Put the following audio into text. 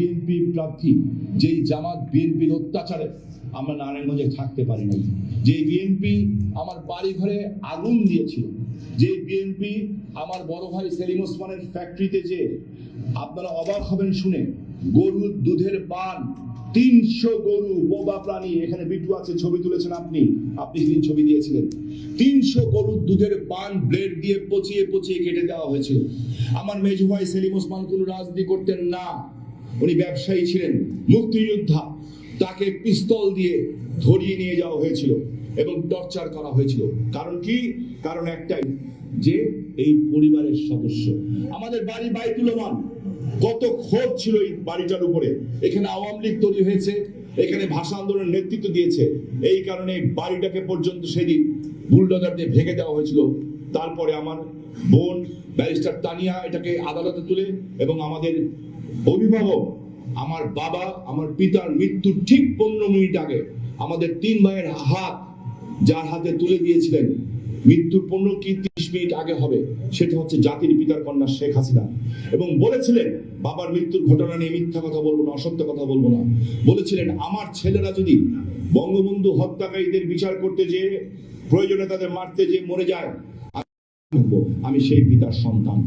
BNP প্রার্থী, যেই জামাত বিএনপির অত্যাচারে আমরা নারায়ণগঞ্জে থাকতে পারি নাই। যে বিএনপি আমার বাড়ি ঘরে আগুন দিয়েছিল যে বিএনপি আমার বড় ভাই সেলিম ওসমানের ফ্যাক্টরিতে যে আপনারা অবাক হবেন শুনে গরুর দুধের পান তিনশো গরু বোবা প্রাণী এখানে বিটু আছে, ছবি তুলেছেন আপনি আপনি সেদিন ছবি দিয়েছিলেন। তিনশো গরুর দুধের পান ব্লেড দিয়ে পচিয়ে পচিয়ে কেটে দেওয়া হয়েছিল। আমার মেজু ভাই সেলিম ওসমান কোনো রাজনীতি করতেন না। উনি ব্যবসায়ী ছিলেন, মুক্তিযোদ্ধা। তাকে পিস্তল দিয়ে ধরিয়ে নিয়ে যাওয়া হয়েছিল এবং টর্চার করা হয়েছিল। কারণ কি? কারণ একটাই, যে এই পরিবারের সদস্য। আমাদের বাড়ি বাইতুলমান, কত ক্ষোভ ছিল এই বাড়িটার উপরে। এখানে আওয়ামী লীগ তৈরি হয়েছে এখানে ভাষা আন্দোলনের নেতৃত্ব দিয়েছে। এই কারণে বাড়িটাকে পর্যন্ত সেদিন বুলডোজার দিয়ে ভেঙে দেওয়া হয়েছিল। তারপরে আমার বোন ব্যারিস্টার তানিয়া এটাকে আদালতে তুলে এবং আমাদের অভিভাবক, আমার বাবা, আমার পিতার মৃত্যুর ঠিক পনেরো মিনিট আগে আমাদের তিন ভাইয়ের হাত যার হাতে তুলে দিয়েছিলেন। মৃত্যুর পনেরো কি মিনিট আগে হবে, সেটা হচ্ছে জাতির পিতার কন্যা শেখ হাসিনা। এবং বলেছিলেন, বাবার মৃত্যুর ঘটনা নিয়ে মিথ্যা কথা বলব না, অসত্য কথা বলব না। বলেছিলেন, আমার ছেলেরা যদি বঙ্গবন্ধু হত্যাকারীদের বিচার করতে যে প্রয়োজনে তাদের মারতে যে মরে যায়, আমি সেই পিতার সন্তান।